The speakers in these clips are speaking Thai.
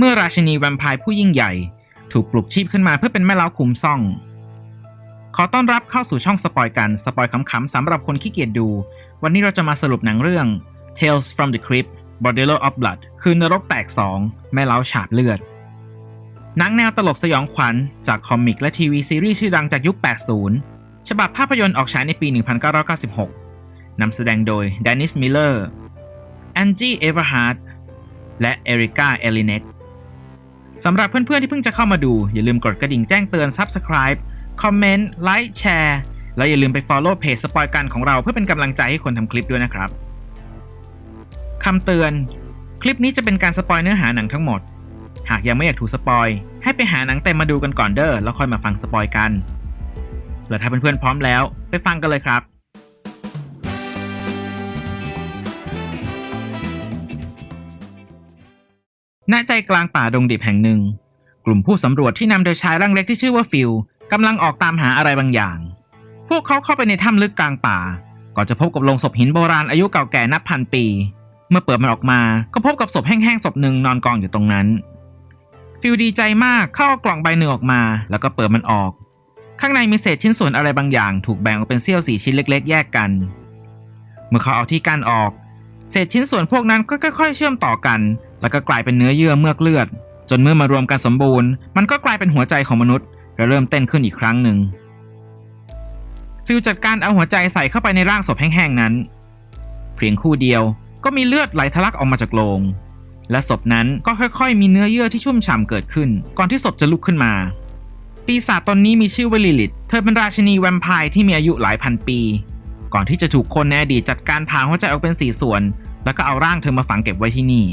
เมื่อราชินีแวมไพร์ผู้ยิ่งใหญ่ ถูกปลุกชีพขึ้นมาเพื่อเป็นแม่เล้าคุมซ่อง ขอต้อนรับเข้าสู่ช่องสปอยกัน สปอยขำๆสำหรับคนขี้เกียจดู วันนี้เราจะมาสรุปหนังเรื่อง Tales from the Crypt Bordello of Blood คือนรกแตกสองแม่เล้าฉาบเลือด หนังแนวตลกสยองขวัญจากคอมิกและทีวีซีรีส์ชื่อดังจากยุค 80 ฉบับภาพยนตร์ออกฉายในปี 1996 นำแสดงโดยแดนิสมิลเลอร์แอนจี้เอเวอร์ฮาร์ดและเอริกาเอลิเนต สำหรับเพื่อนๆที่เพิ่งจะเข้ามาดู อย่าลืมกดกระดิ่งแจ้งเตือน Subscribe คอมเมนต์ไลค์แชร์แล้วอย่าลืมไป Follow เพจสปอยกันของเราเพื่อเป็นกำลังใจให้คนทำคลิปด้วยนะครับคำเตือน คลิปนี้จะเป็นการสปอยเนื้อหาหนังทั้งหมด หากยังไม่อยากถูกสปอย ให้ไปหาหนังเต็มมาดูกันก่อนเด้อแล้วค่อยมาฟังสปอยกัน แล้วถ้าเพื่อนๆพร้อมแล้ว ไปฟังกันเลยครับ ณใจกลางป่าดงดิบแห่งหนึ่ง กลุ่มผู้สำรวจที่นำโดยชายร่างเล็กที่ชื่อว่าฟิลกำลังออกตามหาอะไรบางอย่าง พวกเขาเข้าไปในถ้ำลึกกลางป่าก่อนจะพบกับโลงศพหินโบราณอายุเก่าแก่นับพันปี เมื่อเปิดมันออกมาก็พบกับศพแห้งๆศพหนึ่งนอนกองอยู่ตรงนั้น ฟิลดีใจมากเข้าเอากล่องใบหนึ่งออกมา แล้วก็เปิดมันออก ข้างในมีเศษชิ้นส่วนอะไรบางอย่าง ถูกแบ่งออกเป็นเสี้ยวสีชิ้นเล็ก ๆ แยกกัน เมื่อเขาเอาที่กั้นออก เศษชิ้นส่วนพวกนั้นก็ค่อย ๆ เชื่อมต่อกัน แล้วก็กลายเป็นเนื้อเยื่อเมือกเลือด จนเมื่อมารวมกันสมบูรณ์ มันก็กลายเป็นหัวใจของมนุษย์และเริ่มเต้นขึ้นอีกครั้งหนึ่ง ฟิลจัดการเอาหัวใจใส่เข้าไปในร่างศพแห้งๆนั้น เพียงคู่เดียวก็มีเลือดไหลทะลักออกมาจากโลง และศพนั้นก็ค่อยๆ มีเนื้อเยื่อที่ชุ่มฉ่ำเกิดขึ้น ก่อนที่ศพจะลุกขึ้นมา ปีศาจตนนี้มีชื่อว่าลิลิต เธอเป็นราชินีแวมไพร์ที่มีอายุหลายพันปี ก่อนที่จะถูกคนในอดีตจัดการผ่าหัวใจออกเป็นสี่ส่วน แล้วก็เอาร่างเธอมาฝังเก็บไว้ที่นี่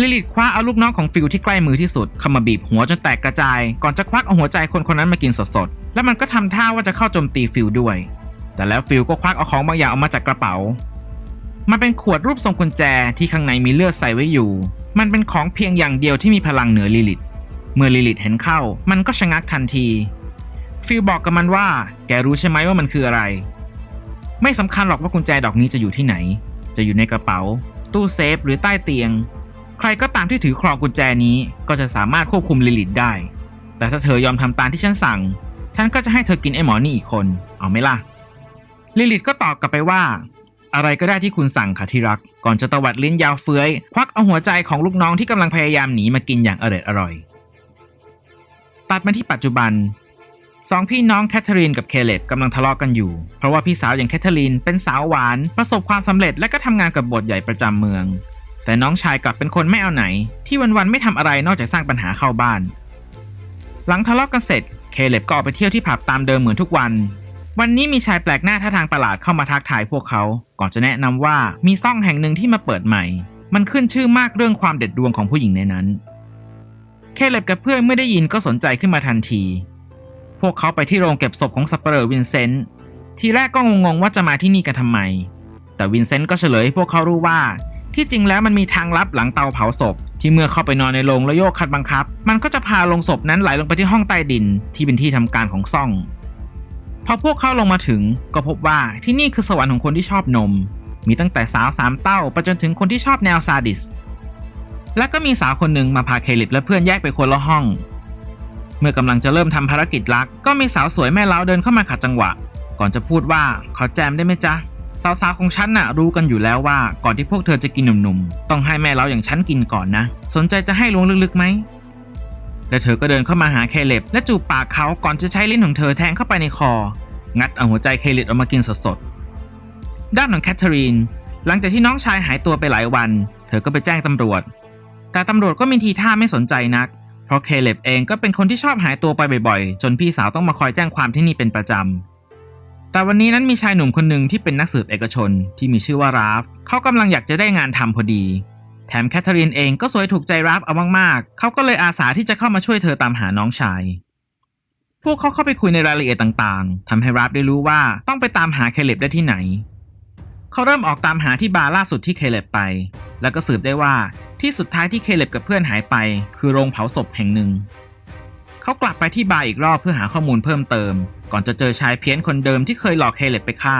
ลิลิตคว้าเอาลูกน้องของฟิลที่ใกล้มือที่สุดเข้ามาบีบหัวจนแตกกระจาย ก่อนจะควักเอาหัวใจคนคนนั้นมากินสดๆ และมันก็ทำท่าว่าจะเข้าโจมตีฟิลด้วย แต่แล้วฟิลก็ควักเอาของบางอย่างออกมาจากกระเป๋า มันเป็นขวดรูปทรงกุญแจที่ข้างในมีเลือดใส่ไว้อยู่ มันเป็นของเพียงอย่างเดียวที่มีพลังเหนือลิลิต เมื่อลิลิตเห็นเข้า มันก็ชะงักทันที ฟิลบอกกับมันว่า แกรู้ใช่ไหมว่ามันคืออะไร ไม่สำคัญหรอกว่ากุญแจดอกนี้จะอยู่ที่ไหน จะอยู่ในกระเป๋า ตู้เซฟหรือใต้เตียง ใครก็ตามที่ถือครองกุญแจนี้ก็จะสามารถควบคุมลิลิตได้ แต่ถ้าเธอยอมทำตามที่ฉันสั่ง ฉันก็จะให้เธอกินไอ้หมอนี่อีกคน เอาไหมล่ะ ลิลิตก็ตอบกลับไปว่า อะไรก็ได้ที่คุณสั่งค่ะที่รัก ก่อนจะตวัดลิ้นยาวเฟื้อย ควักเอาหัวใจของลูกน้องที่กำลังพยายามหนีมากินอย่างอร่อยอร่อย ตัดมาที่ปัจจุบันสองพี่น้องแคทเธอรีนกับเคเลบกำลังทะเลาะกันอยู่ เพราะว่าพี่สาวอย่างแคทเธอรีนเป็นสาวหวาน ประสบความสำเร็จและก็ทำงานกับบทใหญ่ประจำเมือง แต่น้องชายกลับเป็นคนไม่เอาไหน ที่วันๆไม่ทำอะไรนอกจากสร้างปัญหาเข้าบ้าน หลังทะเลาะกันเสร็จ เคเล็บก็ออกไปเที่ยวที่ผับตามเดิมเหมือนทุกวัน วันนี้มีชายแปลกหน้าท่าทางประหลาดเข้ามาทักทายพวกเขา ก่อนจะแนะนำว่ามีซ่องแห่งหนึ่งที่มาเปิดใหม่ มันขึ้นชื่อมากเรื่องความเด็ดดวงของผู้หญิงในนั้น เคเล็บกับเพื่อนเมื่อได้ยินก็สนใจขึ้นมาทันที พวกเขาไปที่โรงเก็บศพของสัปเหร่อวินเซนต์ ทีแรกก็งงๆว่าจะมาที่นี่กันทำไม แต่วินเซนต์ก็เฉลยให้พวกเขารู้ว่า ที่จริงแล้วมันมีทางลับหลังเตาเผาศพ ที่เมื่อเข้าไปนอนในโรงแล้วโยกคัดบังคับ มันก็จะพาลงศพนั้นไหลลงไปที่ห้องใต้ดินที่เป็นที่ทำการของซ่องพอพวกเขาลงมาถึงก็พบว่าที่นี่คือสวรรค์ของคนที่ชอบนม มีตั้งแต่สาวสามเต้าไปจนถึงคนที่ชอบแนวซาดิส และก็มีสาวคนหนึ่งมาพาเคลิปและเพื่อนแยกไปคนละห้อง เมื่อกำลังจะเริ่มทำภารกิจลัก ก็มีสาวสวยแม่เล้าเดินเข้ามาขัดจังหวะ ก่อนจะพูดว่าขอแจมได้ไหมจ๊ะ สาวๆของฉันน่ะรู้กันอยู่แล้วว่าก่อนที่พวกเธอจะกินหนุ่มๆ ต้องให้แม่เล้าอย่างฉันกินก่อนนะ สนใจจะให้ลวงลึกๆไหมและเธอก็เดินเข้ามาหาเคเล็บและจูบปากเขาก่อนจะใช้ลิ้นของเธอแทงเข้าไปในคอ งัดเอาหัวใจเคเล็บออกมากินสดๆ ด้านของแคทเธอรีน หลังจากที่น้องชายหายตัวไปหลายวัน เธอก็ไปแจ้งตำรวจ แต่ตำรวจก็มีทีท่าไม่สนใจนัก เพราะเคเล็บเองก็เป็นคนที่ชอบหายตัวไปบ่อยๆ จนพี่สาวต้องมาคอยแจ้งความที่นี่เป็นประจำ แต่วันนี้นั้นมีชายหนุ่มคนหนึ่งที่เป็นนักสืบเอกชนที่มีชื่อว่าราฟเขากำลังอยากจะได้งานทำพอดี แถมแคทเธอรีนเองก็สวยถูกใจราฟเอามากๆเขาก็เลยอาสาที่จะเข้ามาช่วยเธอตามหาน้องชาย พวกเขาเข้าไปคุยในรายละเอียดต่างๆทำให้ราฟได้รู้ว่าต้องไปตามหาเคเลบได้ที่ไหน เขาเริ่มออกตามหาที่บาร์ล่าสุดที่เคเลบไป แล้วก็สืบได้ว่าที่สุดท้ายที่เคเลบกับเพื่อนหายไป คือโรงเผาศพแห่งหนึ่ง เขากลับไปที่บาร์อีกรอบเพื่อหาข้อมูลเพิ่มเติม ก่อนจะเจอชายเพี้ยนคนเดิมที่เคยหลอกเคเลบไปฆ่า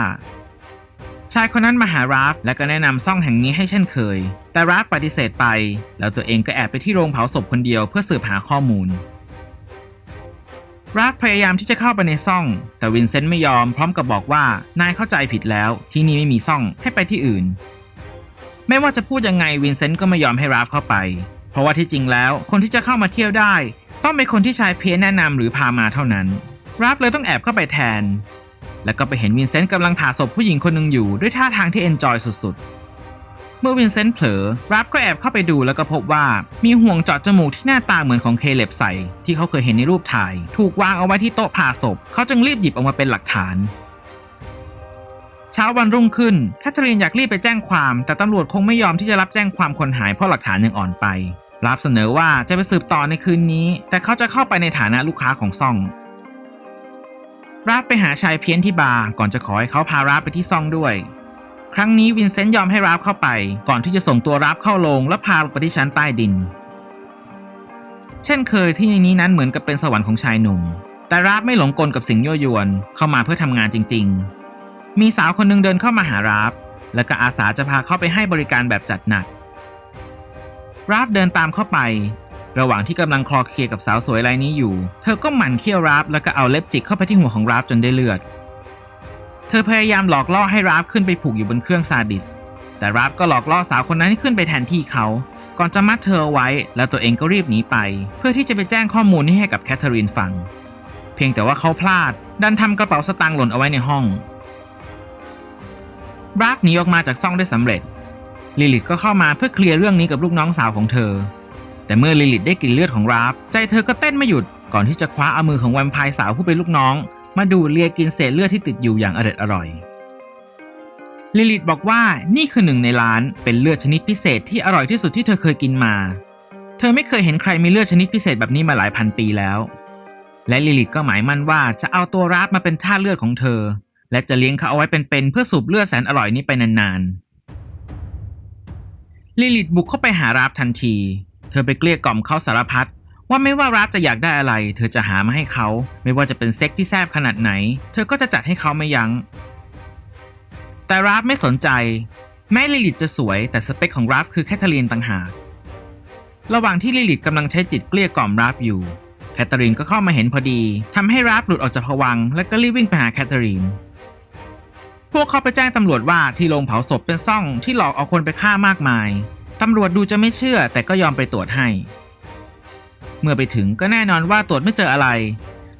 ชายคนนั้นมาหาราฟและก็แนะนำซ่องแห่งนี้ให้เช่นเคย แต่ราฟปฏิเสธไป แล้วตัวเองก็แอบไปที่โรงเผาศพคนเดียวเพื่อสืบหาข้อมูลราฟพยายามที่จะเข้าไปในซ่อง แต่วินเซนต์ไม่ยอมพร้อมกับบอกว่านายเข้าใจผิดแล้ว ที่นี่ไม่มีซ่องให้ไปที่อื่น ไม่ว่าจะพูดยังไงวินเซนต์ก็ไม่ยอมให้ราฟเข้าไป เพราะว่าที่จริงแล้ว คนที่จะเข้ามาเที่ยวได้ ต้องเป็นคนที่ชายเพียแนะนำหรือพามาเท่านั้นราฟเลยต้องแอบเข้าไปแทน แล้วก็ไปเห็นวินเซนต์กำลังผ่าศพผู้หญิงคนหนึ่งอยู่ด้วยท่าทางที่เอนจอยสุดๆ เมื่อวินเซนต์เผลอราฟก็แอบเข้าไปดูแล้วก็พบว่ามีห่วงเจาะจมูกที่หน้าตาเหมือนของเคเล็บใส่ที่เขาเคยเห็นในรูปถ่าย ถูกวางเอาไว้ที่โต๊ะผ่าศพ เขาจึงรีบหยิบออกมาเป็นหลักฐานเช้าวันรุ่งขึ้นแคทเธอรีนอยากรีบไปแจ้งความ แต่ตำรวจคงไม่ยอมที่จะรับแจ้งความคนหายเพราะหลักฐานยังอ่อนไป ราฟเสนอว่าจะไปสืบต่อในคืนนี้ แต่เขาจะเข้าไปในฐานะลูกค้าของซ่องราฟไปหาชายเพี้ยนที่บาร์ก่อนจะขอให้เขาพาราฟไปที่ซ่องด้วย ครั้งนี้วินเซนต์ยอมให้ราฟเข้าไป ก่อนที่จะส่งตัวราฟเข้าโรงและพาลงไปที่ชั้นใต้ดิน เช่นเคยที่ในนี้นั้นเหมือนกับเป็นสวรรค์ของชายหนุ่ม แต่ราฟไม่หลงกลกับสิ่งยั่วยวนเข้ามาเพื่อทำงานจริง ๆ มีสาวคนหนึงเดินเข้ามาหาราฟและก็อาสาจะพาเข้าไปให้บริการแบบจัดหนัก ราฟเดินตามเข้าไป ระหว่างที่กำลังคลอเคลียกับสาวสวยรายนี้อยู่ เธอก็หมั่นเคี่ยวราฟแล้วก็เอาเล็บจิกเข้าไปที่หัวของราฟจนได้เลือด เธอพยายามหลอกล่อให้ราฟขึ้นไปผูกอยู่บนเครื่องซาดิส แต่ราฟก็หลอกล่อสาวคนนั้นให้ขึ้นไปแทนที่เขา ก่อนจะมัดเธอเอาไว้ แล้วตัวเองก็รีบหนีไป เพื่อที่จะไปแจ้งข้อมูลนี้ให้กับแคทเธอรีนฟัง เพียงแต่ว่าเขาพลาด ดันทำกระเป๋าสตางค์หล่นเอาไว้ในห้องราฟหนีออกมาจากซ่องได้สำเร็จ ลิลิตก็เข้ามาเพื่อเคลียร์เรื่องนี้กับลูกน้องสาวของเธอ แต่เมื่อลิลิตได้กลิ่นเลือดของราฟใจเธอก็เต้นไม่หยุดก่อนที่จะคว้าเอามือของแวมไพร์สาวผู้เป็นลูกน้อง มาดูเลียกินเศษเลือดที่ติดอยู่อย่างอร็ดอร่อยลิลิตบอกว่านี่คือหนึ่งในล้านเป็นเลือดชนิดพิเศษที่อร่อยที่สุดที่เธอเคยกินมา เธอไม่เคยเห็นใครมีเลือดชนิดพิเศษแบบนี้มาหลายพันปีแล้ว และลิลิตก็หมายมั่นว่าจะเอาตัวราฟมาเป็นท่าเลือดของเธอ และจะเลี้ยงเขาเอาไว้เป็นๆเพื่อสูบเลือดแสนอร่อยนี้ไปนานๆ ลิลิตบุกเข้าไปหาราฟทันที เธอไปเกลี้ยกล่อมเขาสารพัดว่าไม่ว่าราฟจะอยากได้อะไร เธอจะหามาให้เขา ไม่ว่าจะเป็นเซ็กที่แซบขนาดไหน เธอก็จะจัดให้เขาไม่ยัง้ง แต่ราฟไม่สนใจ แม้ลิลิตจะสวยแต่สเปคของราฟคือแคทเธอรีนต่างหากระหว่างที่ลิลิตกำลังใช้จิตเกลี้ยกล่อมราฟอยู่ แคทเธอรีนก็เข้ามาเห็นพอดีทำให้ราฟหลุดออกจากผวังและก็รีบวิ่งไปหาแคทเธอรีน พวกเขาไปแจ้งตำรวจว่าที่โรงเผาศพเป็นซ่องที่หลอกเอาคนไปฆ่ามากมาย ตำรวจดูจะไม่เชื่อแต่ก็ยอมไปตรวจให้ เมื่อไปถึงก็แน่นอนว่าตรวจไม่เจออะไร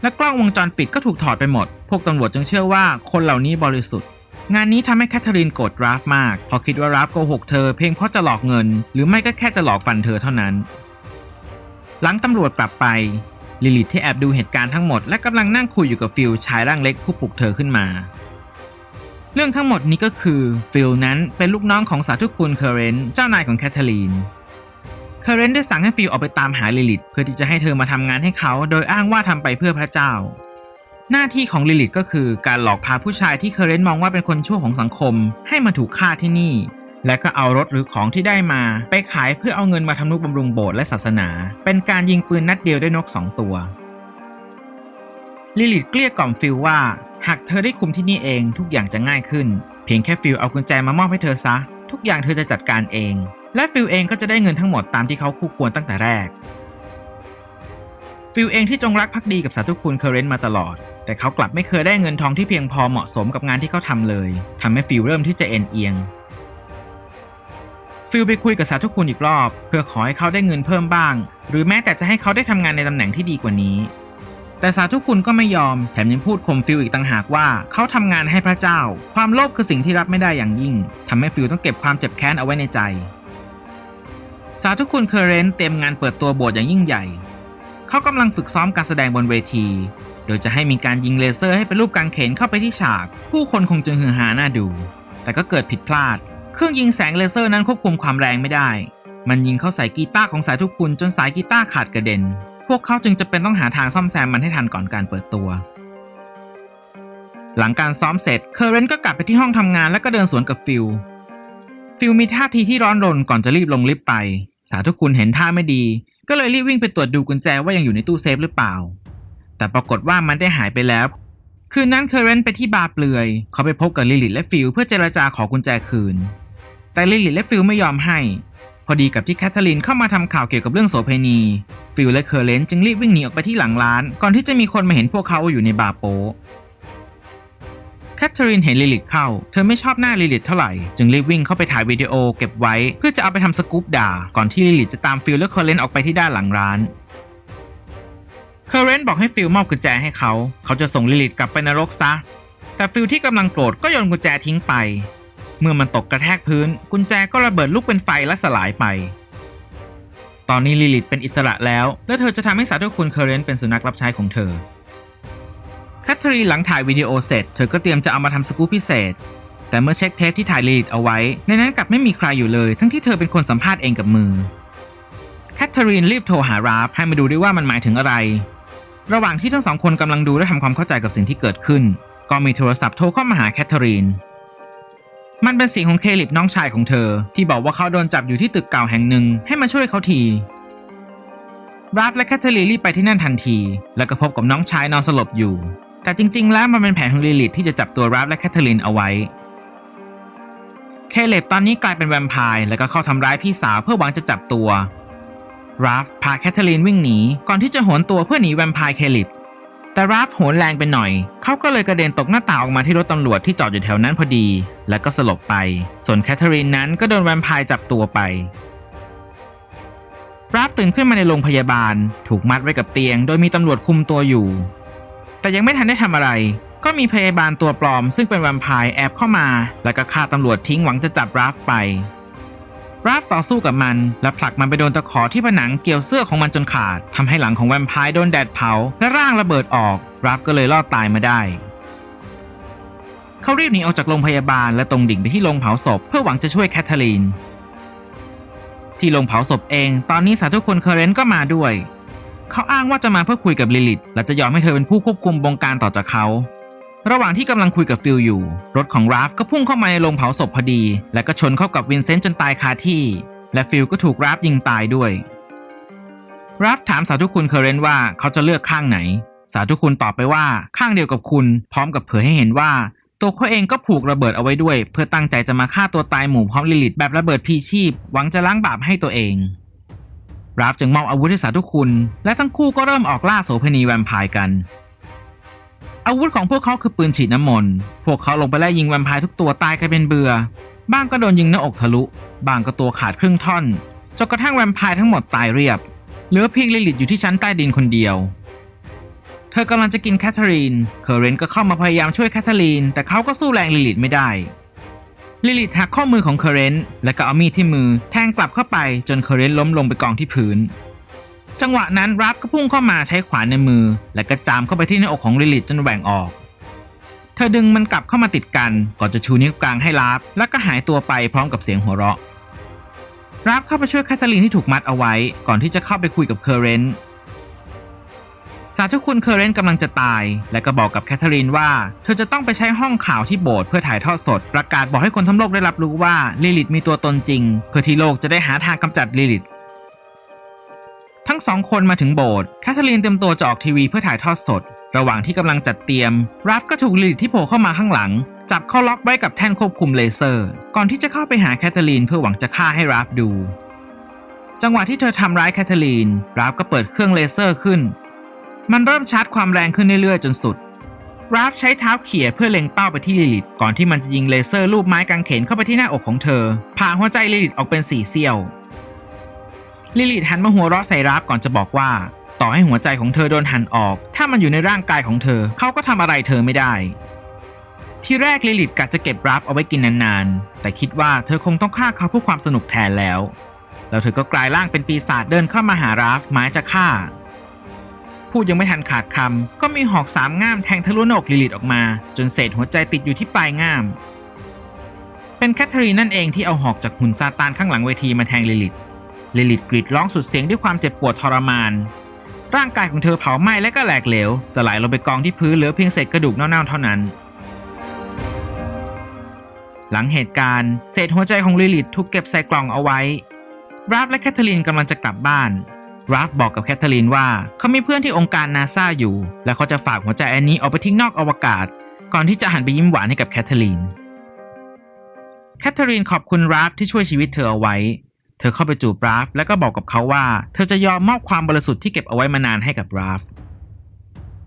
และกล้องวงจรปิดก็ถูกถอดไปหมด พวกตำรวจจึงเชื่อว่าคนเหล่านี้บริสุทธิ์ งานนี้ทำให้แคทเธอรีนโกรธราฟมากพราะคิดว่าราฟโกหกเธอเพียงเพราะจะหลอกเงิน หรือไม่ก็แค่จะหลอกฟันเธอเท่านั้น หลังตำรวจกลับไปลิลิตที่แอบดูเหตุการณ์ทั้งหมดและกำลังนั่งคุยอยู่กับฟิลชายร่างเล็กผู้ปลุกเธอขึ้นมา เรื่องทั้งหมดนี้ก็คือฟิลนั้นเป็นลูกน้องของสาธุคุณเคอร์เรนต์เจ้านายของแคทเธอรีนเคอร์เรนต์ได้สั่งให้ฟิลออกไปตามหาลิลิตเพื่อที่จะให้เธอมาทำงานให้เขาโดยอ้างว่าทำไปเพื่อพระเจ้า หน้าที่ของลิลิตก็คือการหลอกพาผู้ชายที่เคอร์เรนต์มองว่าเป็นคนชั่วของสังคม ให้มาถูกฆ่าที่นี่ และก็เอารถหรือของที่ได้มา ไปขายเพื่อเอาเงินมาทำนุบำรุงโบสถ์และศาสนา เป็นการยิงปืนนัดเดียวได้นกสองตัวลิลิตเกลี้ยกล่อมฟิลว่า หากเธอได้คุมที่นี่เองทุกอย่างจะง่ายขึ้น เพียงแค่ฟิลเอากุญแจมามอบให้เธอซะ ทุกอย่างเธอจะจัดการเอง และฟิลเองก็จะได้เงินทั้งหมดตามที่เขาคู่ควรตั้งแต่แรก ฟิลเองที่จงรักภักดีกับสาธุคุณเคอร์เรนต์มาตลอด แต่เขากลับไม่เคยได้เงินทองที่เพียงพอเหมาะสมกับงานที่เขาทำเลยทำให้ฟิลเริ่มที่จะเอ็นเอียงฟิลไปคุยกับสาธุคุณอีกรอบ เพื่อขอให้เขาได้เงินเพิ่มบ้าง หรือแม้แต่จะให้เขาได้ทำงานในตำแหน่งที่ดีกว่านี้ แต่สาธุคุณก็ไม่ยอม แถมยังพูดข่มฟิลอีกต่างหากว่าเขาทำงานให้พระเจ้า ความโลภคือสิ่งที่รับไม่ได้อย่างยิ่งทำให้ฟิลต้องเก็บความเจ็บแค้นเอาไว้ในใจ สาธุคุณเคเรนเตรียมงานเปิดตัวโบสถ์อย่างยิ่งใหญ่ เขากำลังฝึกซ้อมการแสดงบนเวที โดยจะให้มีการยิงเลเซอร์ให้เป็นรูปกางเขนเข้าไปที่ฉาก ผู้คนคงจึงฮือฮาหน้าดู แต่ก็เกิดผิดพลาด เครื่องยิงแสงเลเซอร์นั้นควบคุมความแรงไม่ได้ มันยิงเข้าใส่กีตาร์ของสายทุกคุณจนสายกีตาร์ขาดกระเด็น พวกเขาจึงจะเป็นต้องหาทางซ่อมแซมมันให้ทันก่อนการเปิดตัว หลังการซ้อมเสร็จ เคอร์เรนต์ก็กลับไปที่ห้องทำงานแล้วก็เดินสวนกับฟิล ฟิลมีท่าทีที่ร้อนรนก่อนจะรีบลงลิฟต์ไป สาธุคุณเห็นท่าไม่ดี ก็เลยรีบวิ่งไปตรวจดูกุญแจว่ายังอยู่ในตู้เซฟหรือเปล่า แต่ปรากฏว่ามันได้หายไปแล้ว คืนนั้นเคอร์เรนไปที่บาร์เปลือย เขาไปพบกับลิลิตและฟิลเพื่อเจรจาขอกุญแจคืน แต่ลิลิตและฟิลไม่ยอมให้ พอดีกับที่แคทเธอรีนเข้ามาทำข่าวเกี่ยวกับเรื่องโสเภณีฟิลและเคอร์เรนจึงรีบวิ่งหนีออกไปที่หลังร้าน ก่อนที่จะมีคนมาเห็นพวกเขาอยู่ในบาร์โป๊แคทเธอรีนเห็นลิลิตเข้า เธอไม่ชอบหน้าลิลิตเท่าไหร่ จึงรีบวิ่งเข้าไปถ่ายวิดีโอเก็บไว้ เพื่อจะเอาไปทำสกู๊ปด่า ก่อนที่ลิลิตจะตามฟิลและเคอร์เรนออกไปที่ด้านหลังร้าน เคอร์เรนบอกให้ฟิลมอบกุญแจให้เขา เขาจะส่งลิลิตกลับไปนรกซะ แต่ฟิลที่กำลังโกรธก็โยนกุญแจทิ้งไป เมื่อมันตกกระแทกพื้น กุญแจก็ระเบิดลุกเป็นไฟและสลายไป ตอนนี้ลิลิตเป็นอิสระแล้ว และเธอจะทำให้สาธุคุณเคอร์เรนเป็นสุนัขรับใช้ของเธอแคทเธอรีนหลังถ่ายวิดีโอเสร็จ เธอก็เตรียมจะเอามาทำสกู๊ปพิเศษ แต่เมื่อเช็คเทปที่ถ่ายลิลิตเอาไว้ ในนั้นกลับไม่มีใครอยู่เลย ทั้งที่เธอเป็นคนสัมภาษณ์เองกับมือแคทเธอรีนรีบโทรหาราฟให้มาดูด้วยว่ามันหมายถึงอะไร ระหว่างที่ทั้งสองคนกำลังดูและทำความเข้าใจกับสิ่งที่เกิดขึ้น ก็มีโทรศัพท์โทรเข้ามาหาแคทเธอรีน มันเป็นเสียงของเคลิปน้องชายของเธอ ที่บอกว่าเขาโดนจับอยู่ที่ตึกเก่าแห่งหนึ่งให้มาช่วยเขาทีราฟและแคทเธอรีนรีบไปที่นั่นทันที แล้วก็พบกับน้องชายนอนสลบอยู่ แต่จริง ๆ แล้วมันเป็นแผนของลิลิตที่จะจับตัวราฟและแคทเธอรีนเอาไว้ เคเลบตอนนี้กลายเป็นแวมไพร์แล้วก็เข้าทำร้ายพี่สาวเพื่อหวังจะจับตัวราฟพาแคทเธอรีนวิ่งหนีก่อนที่จะโหนตัวเพื่อหนีแวมไพร์เคลิป แต่ราฟโหนแรงไปหน่อย เขาก็เลยกระเด็นตกหน้าต่างออกมาที่รถตำรวจที่จอดอยู่แถวนั้นพอดี แล้วก็สลบไป ส่วนแคทเธอรีนนั้นก็โดนแวมไพร์จับตัวไป ราฟตื่นขึ้นมาในโรงพยาบาล ถูกมัดไว้กับเตียง โดยมีตำรวจคุมตัวอยู่ แต่ยังไม่ทันได้ทำอะไร ก็มีพยาบาลตัวปลอม ซึ่งเป็นแวมไพร์แอบเข้ามา แล้วก็ฆ่าตำรวจทิ้งหวังจะจับราฟไป ราฟต่อสู้กับมัน และผลักมันไปโดนตะขอที่ผนังเกี่ยวเสื้อของมันจนขาดทำให้หลังของแวมไพร์โดนแดดเผา และร่างระเบิดออกราฟก็เลยรอดตายมาได้ เขารีบหนีออกจากโรงพยาบาลและตรงดิ่งไปที่โรงเผาศพเพื่อหวังจะช่วยแคทเธอรีน ที่โรงเผาศพเอง ตอนนี้สาธุคนเคเรนก็มาด้วย เขาอ้างว่าจะมาเพื่อคุยกับลิลิตและจะยอมให้เธอเป็นผู้ควบคุมบงการต่อจากเขา ระหว่างที่กำลังคุยกับฟิลอยู่ รถของราฟก็พุ่งเข้ามาในโรงเผาศพพอดี และก็ชนเข้ากับวินเซนต์จนตายคาที่ และฟิลก็ถูกราฟยิงตายด้วย ราฟถามสาธุคุณเคเรนว่าเขาจะเลือกข้างไหน สาธุคุณตอบไปว่าข้างเดียวกับคุณ พร้อมกับเผยให้เห็นว่า ตัวเขาเองก็ผูกระเบิดเอาไว้ด้วย เพื่อตั้งใจจะมาฆ่าตัวตายหมู่พร้อมลิลิตแบบระเบิดพีชีพหวังจะล้างบาปให้ตัวเองราฟจึงมอบอาวุธให้สาธุคุณ และทั้งคู่ก็เริ่มออกล่าโสเภณีแวมไพร์กัน อาวุธของพวกเขาคือปืนฉีดน้ำมนต์ พวกเขาลงไปไล่ยิงแวมไพร์ทุกตัวตายกันเป็นเบือบ้างก็โดนยิงหน้าอกทะลุบางก็ตัวขาดครึ่งท่อน จนกระทั่งแวมไพร์ทั้งหมดตายเรียบ เหลือเพียงลิลิตอยู่ที่ชั้นใต้ดินคนเดียว เธอกำลังจะกินแคทเธอรีน เคอร์เรนก็เข้ามาพยายามช่วยแคทเธอรีน แต่เขาก็สู้แรงลิลิตไม่ได้ ลิลิตหักข้อมือของเคอร์เรนและก็เอามีดที่มือแทงกลับเข้าไปจนเคอร์เรนล้มลงไปกองที่พื้น จังหวะนั้นราฟก็พุ่งเข้ามาใช้ขวานในมือ และก็จามเข้าไปที่หน้าอกของลิลิตจนแหว่งออก เธอดึงมันกลับเข้ามาติดกัน ก่อนจะชูนิ้วกลางให้ราฟแล้วก็หายตัวไปพร้อมกับเสียงหัวเราะราฟเข้าไปช่วยแคทเธอรีนที่ถูกมัดเอาไว้ ก่อนที่จะเข้าไปคุยกับเคอร์เรนสาธุคุณเคอร์เรนกำลังจะตาย และก็บอกกับแคทเธอรีนว่า เธอจะต้องไปใช้ห้องข่าวที่โบสถ์เพื่อถ่ายทอดสด ประกาศบอกให้คนทั้งโลกได้รับรู้ว่าลิลิตมีตัวตนจริง เพื่อที่โลกจะได้หาทางกำจัดลิลิต ทั้งสองคนมาถึงโบสถ์แคทเธอรีนเตรียมตัวจะออกทีวีเพื่อถ่ายทอดสด ระหว่างที่กำลังจัดเตรียม ราฟก็ถูกลิลิตที่โผล่เข้ามาข้างหลัง จับเข้าล็อกไว้กับแท่นควบคุมเลเซอร์ ก่อนที่จะเข้าไปหาแคทเธอรีนเพื่อหวังจะฆ่าให้ราฟดู จังหวะที่เธอทำร้ายแคทเธอรีน ราฟก็เปิดเครื่องเลเซอร์ขึ้น มันเริ่มชาร์จความแรงขึ้นเรื่อยๆจนสุดราฟใช้เท้าเขี่ยเพื่อเล็งเป้าไปที่ลิลิตก่อนที่มันจะยิงเลเซอร์รูปไม้กางเขนเข้าไปที่หน้าอกของเธอผ่าหัวใจลิลิตออกเป็นสี่เสี้ยว ลิลิตหันมาหัวเราะใส่ราฟก่อนจะบอกว่า ต่อให้หัวใจของเธอโดนหั่นออก ถ้ามันอยู่ในร่างกายของเธอเขาก็ทำอะไรเธอไม่ได้ ที่แรกลิลิตกะจะเก็บราฟเอาไว้กินนานๆ แต่คิดว่าเธอคงต้องฆ่าเขาเพื่อความสนุกแทนแล้ว แล้วเธอก็กลายร่างเป็นปีศาจเดินเข้ามาหาราฟหมายจะฆ่าพูดยังไม่ทันขาดคำก็มีหอกสามง่ามแทงทะลุหนอกลิลิตออกมา จนเศษหัวใจติดอยู่ที่ปลายง่าม เป็นแคทเธอรีนนั่นเองที่เอาหอกจากหุ่นซาตานข้างหลังเวทีมาแทงลิลิต ลิลิตกรีดร้องสุดเสียงด้วยความเจ็บปวดทรมาน ร่างกายของเธอเผาไหม้และก็แหลกเหลว สลายลงไปกองที่พื้นเหลือเพียงเศษกระดูกเน่าๆเท่านั้น หลังเหตุการณ์ เศษหัวใจของลิลิตถูกเก็บใส่กล่องเอาไว้ ราฟและแคทเธอรีนกำลังจะกลับบ้าน ราฟบอกกับแคทเธอรีนว่าเขามีเพื่อนที่องค์การนาซาอยู่ และเขาจะฝากหัวใจอันนี้ออกไปทิ้งนอกอวกาศ ก่อนที่จะหันไปยิ้มหวานให้กับแคทเธอรีนแคทเธอรีนขอบคุณราฟที่ช่วยชีวิตเธอเอาไว้ เธอเข้าไปจูบราฟแล้วก็บอกกับเขาว่าเธอจะยอมมอบความบริสุทธิ์ที่เก็บเอาไว้มานานให้กับราฟ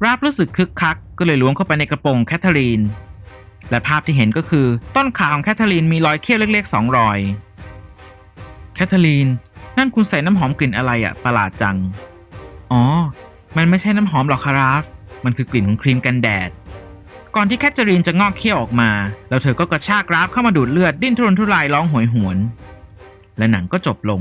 ราฟรู้สึกคึกคัก ก็เลยล้วงเข้าไปในกระโปรงแคทเธอรีน และภาพที่เห็นก็คือต้นขาของแคทเธอรีนมีรอยเขี้ยวเล็กๆสองรอย แคทเธอรีน นั่นคุณใส่น้ำหอมกลิ่นอะไรอะประหลาดจัง อ๋อ มันไม่ใช่น้ำหอมหรอกคาราฟ มันคือกลิ่นของครีมกันแดด ก่อนที่แคทเธอรีนจะงอกเขี้ยวออกมา แล้วเธอก็กระชากราฟเข้ามาดูดเลือดดิ้นทุรนทุรายร้องโหยหวน และหนังก็จบลง